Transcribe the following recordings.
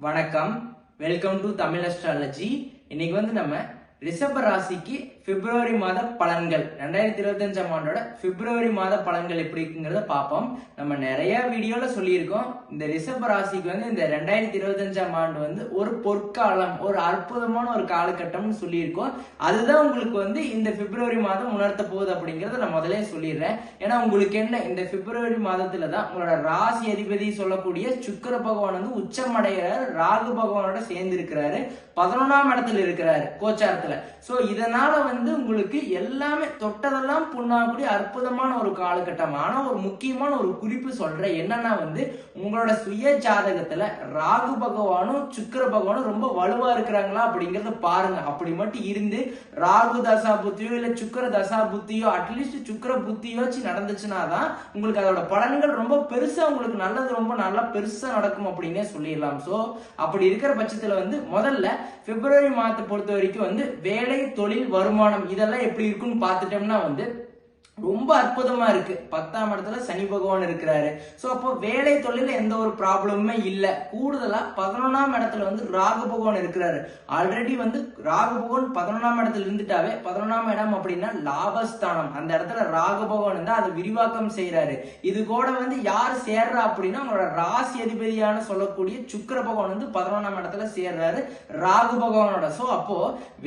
வணக்கம். Welcome to Tamil astrology இன்னைக்கு வந்து நம்ம ரிஷப ராசிக்கு பிப்ரவரி மாத பலன்கள். ரெண்டாயிரத்தி இருபத்தஞ்சாம் ஆண்டோட பிப்ரவரி மாத பலன்கள் எப்படி இருக்குங்கிறத பார்ப்போம். நம்ம நிறைய வீடியோல சொல்லியிருக்கோம். இந்த ரிஷப ராசிக்கு வந்து இந்த ரெண்டாயிரத்தி இருபத்தஞ்சாம் ஆண்டு வந்து ஒரு பொற்காலம் ஒரு அற்புதமான ஒரு காலகட்டம்னு சொல்லியிருக்கோம். அதுதான் உங்களுக்கு வந்து இந்த பிப்ரவரி மாதம் உணர்த்த போகுது அப்படிங்கறத நான் முதலே சொல்லிடுறேன். ஏன்னா உங்களுக்கு என்ன இந்த பிப்ரவரி மாதத்துல தான் உங்களோட ராசி அதிபதி சொல்லக்கூடிய சுக்கிர பகவான் வந்து உச்சமடைகிறார் ராகு பகவானோட சேர்ந்து இருக்கிறாரு பதினொன்றாம் இடத்துல இருக்கிறாரு கோச்சாரத்துல. சோ இதனால வந்து உங்களுக்கு எல்லாமே தொட்டதெல்லாம் புண்ணாக்கூடிய அற்புதமான ஒரு காலகட்டம். ஆனா ஒரு முக்கியமான ஒரு குறிப்பு சொல்றேன் என்னன்னா வந்து உங்களோட சுய ஜாதகத்துல ராகு பகவானும் சுக்கர பகவானும் ரொம்ப வலுவா இருக்கிறாங்களா அப்படிங்கறத பாருங்க. அப்படி மட்டும் இருந்து ராகு தசா புத்தியோ இல்ல சுக்கர தசா புத்தியோ அட்லீஸ்ட் சுக்கர புத்தியோச்சு நடந்துச்சுன்னா தான் உங்களுக்கு அதோட பலன்கள் ரொம்ப பெருசா உங்களுக்கு நல்லது ரொம்ப நல்லா பெருசா நடக்கும் அப்படின்னே சொல்லிடலாம். சோ அப்படி இருக்கிற பட்சத்துல வந்து முதல்ல பிப்ரவரி மாதத்தை பொறுத்த வரைக்கும் வந்து வேலை தொழில் வருமானம் இதெல்லாம் எப்படி இருக்குன்னு பார்த்துட்டோம்னா வந்து ரொம்ப அற்புதமா இருக்கு. பத்தாம் இடத்துல சனி பகவான் இருக்கிறாரு. சோ அப்போ வேலை தொழில எந்த ஒரு ப்ராப்ளமுமே இல்ல. கூடுதலா பதினொன்னாம் இடத்துல வந்து ராகு பகவான் இருக்கிறாரு. ஆல்ரெடி வந்து ராகு பகவான் பதினொன்னாம் இடத்துல இருந்துட்டாவே பதினொன்னாம் இடம் அப்படின்னா லாபஸ்தானம். அந்த இடத்துல ராகு பகவான் வந்து அதை விரிவாக்கம் செய்யறாரு இது கூட வந்து யார் சேர்றா அப்படின்னா உங்களோட ராசி அதிபதியான சொல்லக்கூடிய சுக்கிர பகவான் வந்து பதினொன்னாம் இடத்துல சேர்றாரு ராகு பகவானோட. சோ அப்போ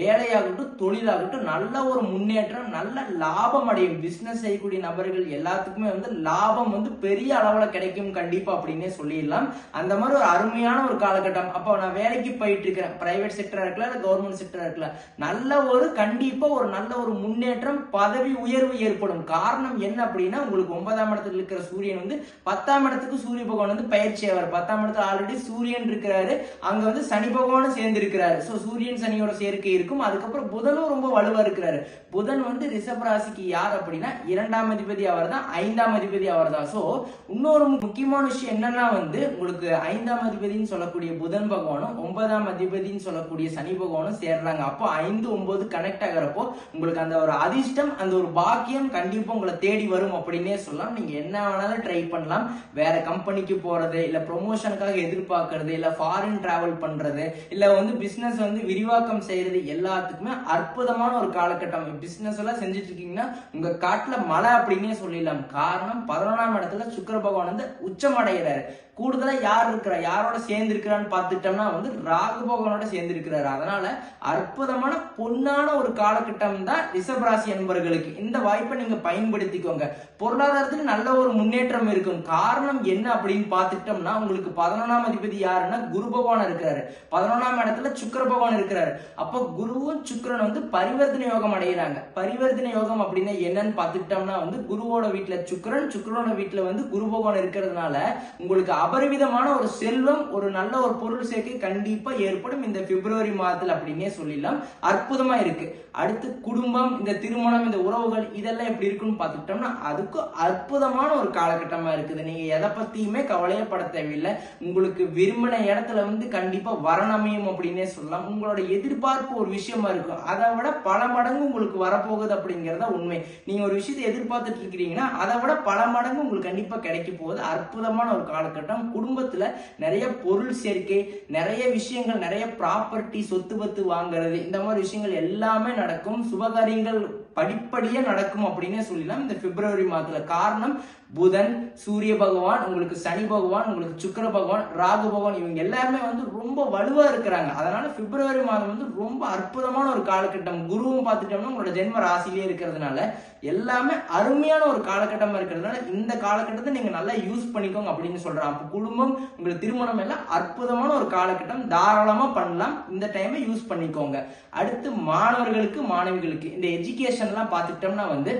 வேலையாகட்டும் தொழிலாகட்டும் நல்ல ஒரு முன்னேற்றம் நல்ல லாபம் அடையும் பிஸ்னஸ் செய்யக்கூடிய நபர்கள் எல்லாத்துக்குமே வந்து லாபம் வந்து பெரிய அளவுல கிடைக்கும் கண்டிப்பா அப்படின்னே சொல்லிடலாம். அந்த மாதிரி ஒரு அருமையான ஒரு காலகட்டம். அப்போ நான் வேலைக்கு போயிட்டு இருக்கிறேன். பிரைவேட் செக்டரா இருக்கலாம் இல்ல கவர்மெண்ட் செக்டரா இருக்கலாம். நல்ல ஒரு கண்டிப்பா ஒரு நல்ல ஒரு முன்னேற்றம் பதவி உயர்வு ஏற்படும். காரணம் என்ன அப்படின்னா உங்களுக்கு ஒன்பதாம் இடத்துல இருக்கிற சூரியன் வந்து பத்தாம் இடத்துக்கு சூரிய பகவான் வந்து பயிற்சி ஆவார். பத்தாம் இடத்துல ஆல்ரெடி சூரியன் இருக்கிறாரு. அங்க வந்து சனி பகவானும் சேர்ந்து இருக்கிறாரு சோ சூரியன் சனியோட சேர்க்கை இருக்கும். அதுக்கப்புறம் புதனும் ரொம்ப வலுவா இருக்கிறாரு. புதன் வந்து ரிஷப ராசிக்கு யார் அப்படின்னா இரண்டாம் அதிபதி அவர் தான் ஐந்தாம் அதிபதி அவர் தான் சோ இன்னொரு முக்கியமான விஷயம் என்னன்னா வந்து உங்களுக்கு ஐந்தாம் அதிபதினு சொல்லக்கூடிய புதன் பகவானும் ஒன்பதாம் அதிபதினு சொல்லக்கூடிய சனி பகவானும் சேர்றாங்க. அப்போ ஐந்து ஒன்பது கனெக்ட் ஆகிறப்போ உங்களுக்கு அந்த ஒரு அதிர்ஷ்டம் அந்த ஒரு பாக்கியம் கண்டிப்பா உங்களை தேடி வரும் அப்படின்னே சொல்லலாம். நீங்க என்ன வேணாலும் ட்ரை பண்ணலாம். வேற கம்பெனிக்கு போறது இல்ல ப்ரொமோஷனுக்காக எதிர்பார்க்கறது இல்ல ஃபாரின் டிராவல் பண்றது இல்ல வந்து பிசினஸ் வந்து விரிவாக்கம் செய்யறது எல்லாத்துக்குமே அற்புதமான ஒரு காலகட்டம். பிசினஸ் எல்லாம் செஞ்சுட்டு இருக்கீங்கன்னா உங்க காட்டுல மழை அப்படின்னே சொல்லிடலாம். காரணம் பதினொன்றாம் இடத்துல சுக்கர பகவான் வந்து உச்சமடைகிறாரு. கூடுதலா யார் இருக்கிறா? யாரோட சேர்ந்து இருக்கிறான்னு பார்த்துட்டோம்னா வந்து ராகு பகவானோட சேர்ந்து இருக்கிறாரு அதனால அற்புதமான பொன்னான ஒரு காலகட்டம் தான் ரிஷபராசி என்பவர்களுக்கு இந்த வாய்ப்பை நீங்க பயன்படுத்திக்கோங்க. பொருளாதாரத்துக்கு நல்ல ஒரு முன்னேற்றம் இருக்கும். காரணம் என்ன அப்படின்னு பார்த்துட்டோம்னா உங்களுக்கு பதினொன்றாம் அதிபதி யாருன்னா குரு பகவான் இருக்கிறாரு. பதினொன்றாம் இடத்துல சுக்கர பகவான் இருக்கிறாரு. அப்போ குருவும் சுக்கரன் வந்து பரிவர்த்தனை யோகம் அடைகிறாங்க பரிவர்த்தனை யோகம் அப்படின்னா என்னன்னு பார்த்துட்டோம்னா வந்து குருவோட வீட்டுல சுக்கரன் சுக்கரனோட வீட்டுல வந்து குரு பகவான் இருக்கிறதுனால உங்களுக்கு அபரிவிதமான ஒரு செல்வம் ஒரு நல்ல ஒரு பொருள் சேர்க்கை கண்டிப்பா ஏற்படும். இந்த பிப்ரவரி மாதத்தில் அப்படின்னே சொல்லிடலாம். அற்புதமா இருக்கு. அடுத்து குடும்பம் இந்த திருமணம் இந்த உறவுகள் இதெல்லாம் எப்படி இருக்குன்னு பார்த்துட்டோம்னா அதுக்கும் அற்புதமான ஒரு காலகட்டமா இருக்குது. நீங்க எதை பத்தியுமே கவலையப்பட தேவையில்லை. உங்களுக்கு விரும்பின இடத்துல வந்து கண்டிப்பா வரணமையும் அப்படின்னே சொல்லலாம். உங்களோட எதிர்பார்ப்பு ஒரு விஷயமா இருக்கும். அதை விட பல மடங்கு உங்களுக்கு வரப்போகுது அப்படிங்கறத உண்மை. நீங்க ஒரு விஷயத்தை எதிர்பார்த்துட்டு இருக்கிறீங்கன்னா அதை விட பல மடங்கு உங்களுக்கு கண்டிப்பா கிடைக்க போகுது. அற்புதமான ஒரு காலகட்டம். குடும்பத்துல நிறைய பொருள் சேர்க்கை நிறைய விஷயங்கள் நிறைய ப்ராப்பர்ட்டி சொத்து பத்து வாங்குறது இந்த மாதிரி விஷயங்கள் எல்லாமே நடக்கும். சுபகாரியங்கள் படிப்படியாக நடக்கும் அப்படின்னே சொல்லலாம் இந்த பிப்ரவரி மாதத்துல காரணம் புதன் சூரிய பகவான் உங்களுக்கு சனி பகவான் உங்களுக்கு சுக்கிர பகவான் ராகு பகவான் இவங்க எல்லாருமே வந்து ரொம்ப வலுவாக இருக்கிறாங்க. அதனால பிப்ரவரி மாதம் வந்து ரொம்ப அற்புதமான ஒரு காலகட்டம். குருவும் பார்த்துட்டோம்னா உங்களோட ஜென்ம ராசிலேயே இருக்கிறதுனால எல்லாமே அருமையான ஒரு காலகட்டமாக இருக்கிறதுனால இந்த காலகட்டத்தை நீங்கள் நல்லா யூஸ் பண்ணிக்கோங்க அப்படின்னு சொல்கிறாங்க அப்போ குடும்பம் உங்களுக்கு திருமணம் எல்லாம் அற்புதமான ஒரு காலகட்டம். தாராளமாக பண்ணலாம். இந்த டைமை யூஸ் பண்ணிக்கோங்க. அடுத்து மாணவர்களுக்கு மாணவிகளுக்கு. இந்த எஜுகேஷன் எஜுகேஷன்லாம் பார்த்துட்டோம்னா வந்து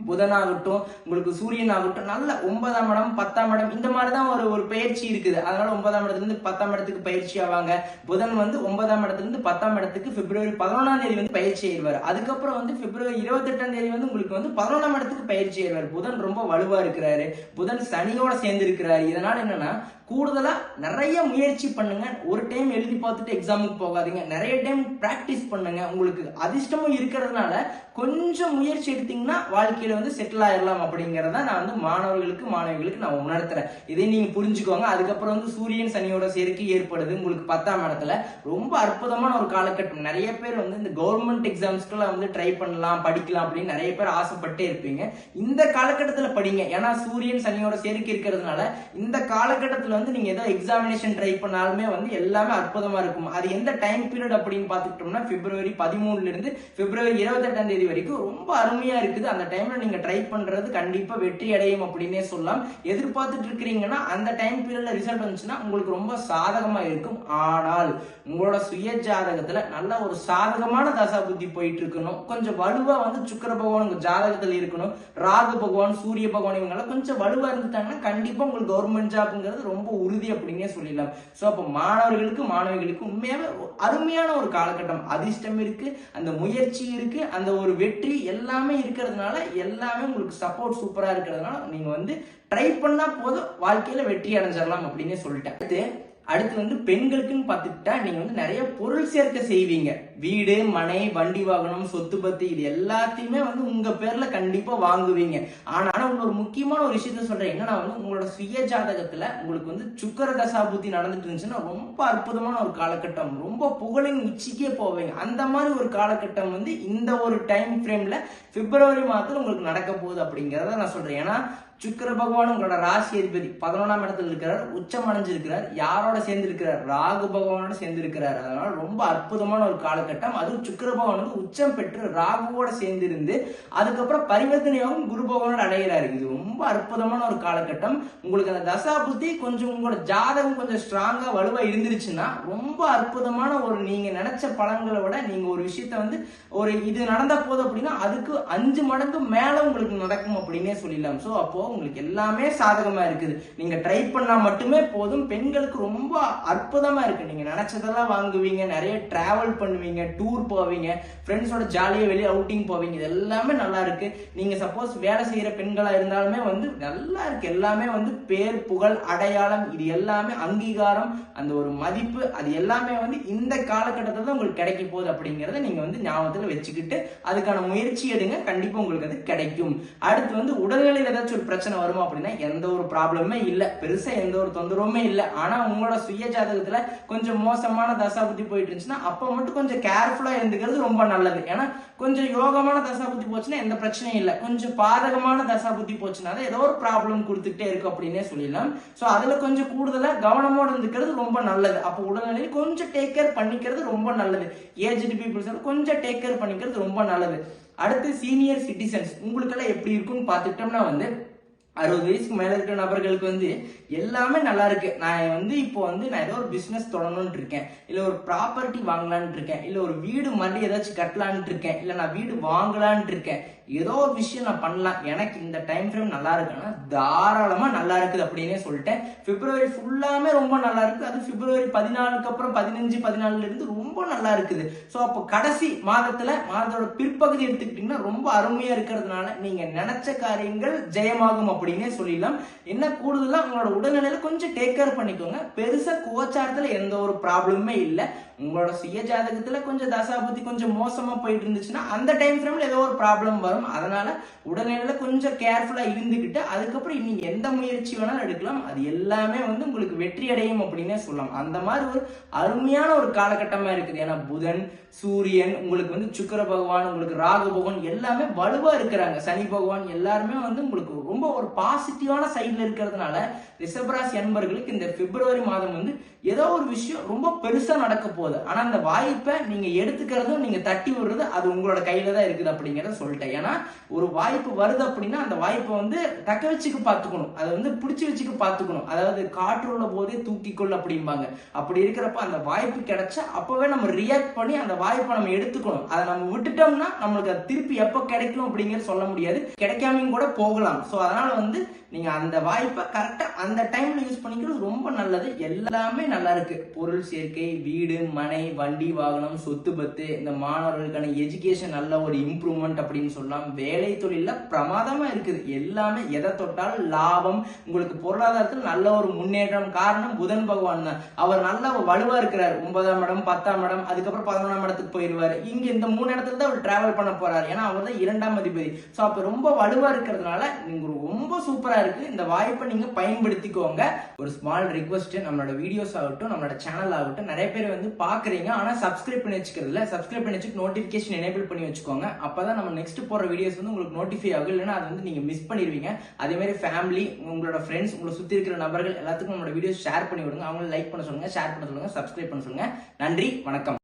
புதனாகட்டும் உங்களுக்கு சூரியன் ஆகட்டும் நல்ல ஒன்பதாம் இடம் பத்தாம் இடம் இந்த மாதிரி தான் ஒரு ஒரு பயிற்சி இருக்குது. அதனால ஒன்பதாம் இடத்துல இருந்து பத்தாம் இடத்துக்கு பயிற்சி ஆவாங்க. புதன் வந்து ஒன்பதாம் இடத்துல இருந்து பத்தாம் இடத்துக்கு பிப்ரவரி பதினொன்றாம் தேதி வந்து பயிற்சி ஆயிடுவார். அதுக்கப்புறம் வந்து பிப்ரவரி இருபத்தெட்டாம் தேதி வந்து உங்களுக்கு வந்து பதினொன்றாம் இடத்துக்கு பயிற்சி ஆயிடுவார். புதன் ரொம்ப வலுவா இருக்கிறாரு. புதன் சனியோட சேர்ந்து இருக்கிறாரு இதனால என்னன்னா கூடுதலாக நிறைய முயற்சி பண்ணுங்க. ஒரு டைம் எழுதி பார்த்துட்டு எக்ஸாமுக்கு போகாதீங்க. நிறைய டைம் ப்ராக்டிஸ் பண்ணுங்க. உங்களுக்கு அதிர்ஷ்டமும் இருக்கிறதுனால கொஞ்சம் முயற்சி எடுத்தீங்கன்னா வாழ்க்கையில வந்து செட்டில் ஆயிடலாம் அப்படிங்கிறத நான் வந்து மாணவர்களுக்கு மாணவிகளுக்கு நான் உணர்த்துறேன். இதை நீங்க புரிஞ்சுக்கோங்க. அதுக்கப்புறம் வந்து சூரியன் சனியோட சேர்க்கை ஏற்படுது. உங்களுக்கு பத்தாம் இடத்துல ரொம்ப அற்புதமான ஒரு காலகட்டம். நிறைய பேர் வந்து இந்த கவர்மெண்ட் எக்ஸாம்ஸ்க்குலாம் வந்து ட்ரை பண்ணலாம் படிக்கலாம் அப்படின்னு நிறைய பேர் ஆசைப்பட்டே இருப்பீங்க. இந்த காலகட்டத்தில் படிங்க. ஏன்னா சூரியன் சனியோட சேர்க்கை இருக்கிறதுனால இந்த காலகட்டத்தில் வந்து நீங்க ஏதோ எக்ஸாமினேஷன் ட்ரை பண்ணாலுமே வந்து எல்லாமே அற்புதமா இருக்கும். அது எந்த டைம் பீரியட் அப்படின்னு பார்த்துக்கிட்டோம்னா பிப்ரவரி பதிமூணுல இருந்து பிப்ரவரி இருபத்தெட்டாம் தேதி வரைக்கும் ரொம்ப அருமையா இருக்குது. அந்த டைம்ல நீங்க ட்ரை பண்றது கண்டிப்பா வெற்றி அடையும் அப்படின்னே சொல்லலாம். எதிர்பார்த்துட்டு இருக்கிறீங்கன்னா அந்த டைம் பீரியட்ல ரிசல்ட் வந்துச்சுன்னா உங்களுக்கு ரொம்ப சாதகமா இருக்கும். ஆனால் உங்களோட சுய ஜாதகத்துல நல்ல ஒரு சாதகமான தசா புத்தி போயிட்டு இருக்கணும். கொஞ்சம் வலுவா வந்து சுக்கர பகவான் உங்கள் ஜாதகத்துல இருக்கணும். ராகு பகவான் சூரிய பகவான் இவங்கெல்லாம் கொஞ்சம் வலுவா இருந்துட்டாங்கன்னா கண்டிப்பா உங்களுக்கு கவர்மெண்ட் ஜாப்ங்கிறது ரொம்ப உறுதி அப்படின்னே சொல்லிடலாம். ஸோ அப்போ மாணவர்களுக்கு மாணவிகளுக்கு உண்மையாகவே அருமையான ஒரு காலகட்டம். அதிர்ஷ்டம் இருக்கு அந்த முயற்சி இருக்கு அந்த ஒரு வெற்றி எல்லாமே இருக்கிறதுனால எல்லாமே உங்களுக்கு சப்போர்ட் சூப்பராக இருக்கிறதுனால நீங்கள் வந்து ட்ரை பண்ணால் போதும் வாழ்க்கையில் வெற்றி அடைஞ்சிடலாம் அப்படின்னே சொல்லிட்டேன். அடுத்து அடுத்து வந்து பெண்களுக்குன்னு பார்த்துக்கிட்டா நீங்க வந்து நிறைய பொருள் சேர்க்க செய்வீங்க. வீடு மனை வண்டி வாகனம் சொத்து பத்து இது எல்லாத்தையுமே வந்து உங்க பேர்ல கண்டிப்பா வாங்குவீங்க. ஆனா உங்களுக்கு ஒரு முக்கியமான ஒரு விஷயத்த சொல்றேன். என்னன்னா வந்து உங்களோட சுய ஜாதகத்துல உங்களுக்கு வந்து சுக்கர தசாபுத்தி நடந்துட்டு இருந்துச்சுன்னா ரொம்ப அற்புதமான ஒரு காலகட்டம். ரொம்ப புகழின் உச்சிக்கே போவீங்க. அந்த மாதிரி ஒரு காலகட்டம் வந்து இந்த ஒரு டைம் ஃப்ரேம்ல பிப்ரவரி மாதத்துல உங்களுக்கு நடக்க போகுது அப்படிங்கறத நான் சொல்றேன். ஏன்னா சுக்கிர பகவான் உங்களோட ராசி அதிபதி பதினொன்றாம் இடத்துல இருக்கிறார் உச்சம் அடைஞ்சிருக்கிறார் யாரோட சேர்ந்து இருக்கிறார் ராகு பகவானோட சேர்ந்து இருக்கிறார் அதனால ரொம்ப அற்புதமான ஒரு காலகட்டம். அதுவும் சுக்கிர பகவான் வந்து உச்சம் பெற்று ராகுவோட சேர்ந்து இருந்து அதுக்கப்புறம் பரிவர்த்தனையாகவும் குரு பகவானோட அடைகிறாரு இது ரொம்ப அற்புதமான ஒரு காலகட்டம். உங்களுக்கு அந்த தசா புத்தி கொஞ்சம் உங்களோட ஜாதகம் கொஞ்சம் ஸ்ட்ராங்கா வலுவா இருந்துருச்சுன்னா ரொம்ப அற்புதமான ஒரு நீங்க நினைச்ச பலன்களை விட நீங்க ஒரு விஷயத்த வந்து ஒரு இது நடந்த போது அப்படின்னா அதுக்கு அஞ்சு மடங்கு மேல உங்களுக்கு நடக்கும் அப்படின்னே சொல்லிடலாம். சோ அப்போ உங்களுக்கு எல்லாமே சாதகமா இருக்குது. நீங்க ட்ரை பண்ணா மட்டுமே போதும். பெண்களுக்கு ரொம்ப அற்புதமா இருக்கு. நீங்க நினைச்சதெல்லாம் வாங்குவீங்க நிறைய டிராவல் பண்ணுவீங்க டூர் போவீங்க ஃப்ரெண்ட்ஸோட ஜாலியாக வெளியே அவுட்டிங் போவீங்க. இது எல்லாமே நல்லா இருக்கு. நீங்க சப்போஸ் வேலை செய்யற பெண்களா இருந்தாலுமே வந்து நல்லா இருக்கு. எல்லாமே வந்து பேர் புகழ் அடையாளம் இது எல்லாமே அங்கீகாரம் அந்த ஒரு மதிப்பு அது எல்லாமே வந்து இந்த காலகட்டத்தில் தான் உங்களுக்கு கிடைக்க போகுது அப்படிங்கிறத நீங்க வந்து ஞாபகத்தில் வச்சுக்கிட்டு அதுக்கான முயற்சி எடுங்க. கண்டிப்பா உங்களுக்கு அது கிடைக்கும். அடுத்து வந்து உடல்நிலையில் ஏதாச்சும் ஒரு பிரச்சனை வருமா அப்படின்னா எந்த ஒரு ப்ராப்ளமே இல்லை. பெருசா எந்த ஒரு தொந்தரவுமே இல்லை. ஆனா உங்களோட சுய ஜாதகத்தில் கொஞ்சம் மோசமான தசாபுத்தி போயிட்டு இருந்துச்சுன்னா அப்போ மட்டும் கொஞ்சம் கேர்ஃபுல்லா இருந்துக்கிறது ரொம்ப நல்லது. ஏன்னா கொஞ்சம் யோகமான தசா புத்தி போச்சுன்னா எந்த பிரச்சனையும் இல்லை. கொஞ்சம் பாதகமான தசா புத்தி போச்சுனால ஏதோ ஒரு ப்ராப்ளம் கொடுத்துக்கிட்டே இருக்கு அப்படின்னே சொல்லிடலாம். ஸோ அதுல கொஞ்சம் கூடுதலா கவனமோடு இருந்துக்கிறது ரொம்ப நல்லது. அப்போ உடல்நிலையில் கொஞ்சம் டேக் கேர் பண்ணிக்கிறது ரொம்ப நல்லது. ஏஜ்டு பீப்புள்ஸ் கொஞ்சம் டேக் கேர் பண்ணிக்கிறது ரொம்ப நல்லது. அடுத்து சீனியர் சிட்டிசன்ஸ் உங்களுக்கெல்லாம் எப்படி இருக்குன்னு பார்த்துட்டோம்னா வந்து அறுபது வயசுக்கு மேல இருக்கிற நபர்களுக்கு வந்து எல்லாமே நல்லா இருக்கு. நான் வந்து இப்போ வந்து நான் ஏதோ ஒரு பிசினஸ் தொடங்கணும்னு இருக்கேன். இல்ல ஒரு ப்ராப்பர்ட்டி வாங்கலாம்னு இருக்கேன். இல்ல ஒரு வீடு மறுபடியும் ஏதாச்சும் கட்டலான்ட்டு இருக்கேன். இல்ல நான் வீடு வாங்கலான்னு இருக்கேன். ஏதோ ஒரு விஷயம் நான் பண்ணலாம். எனக்கு இந்த டைம் ஃப்ரேம் நல்லா இருக்குன்னா தாராளமா நல்லா இருக்குது அப்படின்னே சொல்லிட்டேன். பிப்ரவரி ஃபுல்லாமே ரொம்ப நல்லா இருக்கு. அது பிப்ரவரி பதினாலுக்கு அப்புறம் பதினஞ்சு பதினாலுல இருந்து ரொம்ப நல்லா இருக்குது. ஸோ அப்போ கடைசி மாதத்துல மாதத்தோட பிற்பகுதி எடுத்துக்கிட்டீங்கன்னா ரொம்ப அருமையா இருக்கிறதுனால நீங்க நினைச்ச காரியங்கள் ஜெயமாகும் அப்படின்னு சொல்லிடலாம். என்ன கூடுதலா உங்களோட உடல்நிலையில கொஞ்சம் டேக் கேர் பண்ணிக்கோங்க. பெருசா கோச்சாரத்தில் எந்த ஒரு ப்ராப்ளமுமே இல்லை. உங்களோட சுய ஜாதகத்துல கொஞ்சம் தசாபுத்தி கொஞ்சம் மோசமா போயிட்டு இருந்துச்சுன்னா அந்த டைம் ஃப்ரேம்ல ஏதோ ஒரு ப்ராப்ளம் வரும். அதனால உடனடியில கொஞ்சம் கேர்ஃபுல்லா இருந்துகிட்டு அதுக்கப்புறம் நீங்க எந்த முயற்சி வேணாலும் எடுக்கலாம். அது எல்லாமே வந்து உங்களுக்கு வெற்றி அடையும் அப்படின்னே சொல்லலாம். அந்த மாதிரி ஒரு அருமையான ஒரு காலகட்டமா இருக்குது. ஏன்னா புதன் சூரியன் உங்களுக்கு வந்து சுக்கிர பகவான் உங்களுக்கு ராகு பகவான் எல்லாமே வலுவா இருக்கிறாங்க. சனி பகவான் எல்லாருமே வந்து உங்களுக்கு ரொம்ப ஒரு பாசிட்டிவான சைட்ல இருக்கிறதுனால ரிஷபராசி அன்பர்களுக்கு இந்த பிப்ரவரி மாதம் வந்து ஏதோ ஒரு விஷயம் ரொம்ப பெருசா நடக்க போகுது. ஆனா அந்த வாய்ப்பை நீங்க எடுத்துக்கிறதும் நீங்க தட்டி விடுறது அது உங்களோட கையில தான் இருக்குது அப்படிங்கறத சொல்லிட்டேன். ஏன்னா ஒரு வாய்ப்பு வருது அப்படின்னா அந்த வாய்ப்பை வந்து தக்க வச்சுக்க பார்த்துக்கணும். அதை வந்து பிடிச்சி வச்சுக்க பார்த்துக்கணும். அதாவது காற்று உள்ள போதே தூக்கிக்கொள் அப்படிம்பாங்க. அப்படி இருக்கிறப்ப அந்த வாய்ப்பு கிடைச்சா அப்பவே நம்ம ரியாக்ட் பண்ணி அந்த வாய்ப்பை நம்ம எடுத்துக்கணும். அதை நம்ம விட்டுட்டோம்னா நம்மளுக்கு அது திருப்பி எப்போ கிடைக்கும் அப்படிங்கிறது சொல்ல முடியாது. கிடைக்காமையும் கூட போகலாம். ஸோ அதனால வந்து நீங்க அந்த வாய்ப்பை கரெக்டா அந்த டைம்ல யூஸ் பண்ணிக்கிறது ரொம்ப நல்லது. எல்லாமே நல்லா இருக்கு. பொருள் சேர்க்கை வீடு மனை வண்டி வாகனம் சொத்து பத்து இந்த மாணவர்களுக்கான எஜுகேஷன் நல்ல ஒரு இம்ப்ரூவ்மெண்ட் அப்படின்னு சொல்லலாம் வேலை தொழில பிரமாதமா இருக்குது. எல்லாமே எதை தொட்டாலும் லாபம் உங்களுக்கு பொருளாதாரத்தில் நல்ல ஒரு முன்னேற்றம் காரணம் புதன் பகவான் தான். அவர் நல்ல வலுவா இருக்கிறார். ஒன்பதாம் இடம் பத்தாம் இடம் அதுக்கப்புறம் பதினொன்றாம் இடத்துக்கு போயிடுவார் இங்க இந்த மூணு இடத்துல தான் அவர் டிராவல் பண்ண போறாரு. ஏன்னா அவர் தான் இரண்டாம் அதிபதி. ஸோ அப்ப ரொம்ப வலுவா இருக்கிறதுனால நீங்க ரொம்ப சூப்பரா இருக்கு. இந்த வாய்ப்பை நீங்க பயன்படுத்திக்கோங்க. ஒரு ஸ்மால் ரிக்வஸ்ட் நம்மளோட வீடியோஸ் ஆகட்டும் நம்மளோட சேனல் ஆகட்டும் நிறைய பேர் வந்து பாக்குறீங்க ஆனா சப்ஸ்கிரைப் பண்ணி வச்சுக்கிறது இல்ல சப்ஸ்கிரைப் பண்ணி வச்சுட்டு நோட்டிபிகேஷன் எனேபிள் பண்ணி வச்சுக்கோங்க. அப்பதான் நம்ம நெக்ஸ்ட் போற வீடியோஸ் வந்து உங்களுக்கு நோட்டிஃபை ஆகும். இல்லைன்னா அது வந்து நீங்க மிஸ் பண்ணிடுவீங்க அதே மாதிரி ஃபேமிலி உங்களோட ஃப்ரெண்ட்ஸ் உங்களை சுத்தி இருக்கிற நபர்கள் எல்லாத்துக்கும் நம்மளோட வீடியோஸ் ஷேர் பண்ணி விடுங்க. அவங்களை லைக் பண்ண சொல்லுங்க ஷேர் பண்ண சொல்லுங்க சப்ஸ்கிரைப் பண்ண சொல்லுங்க. நன்றி வணக்கம்.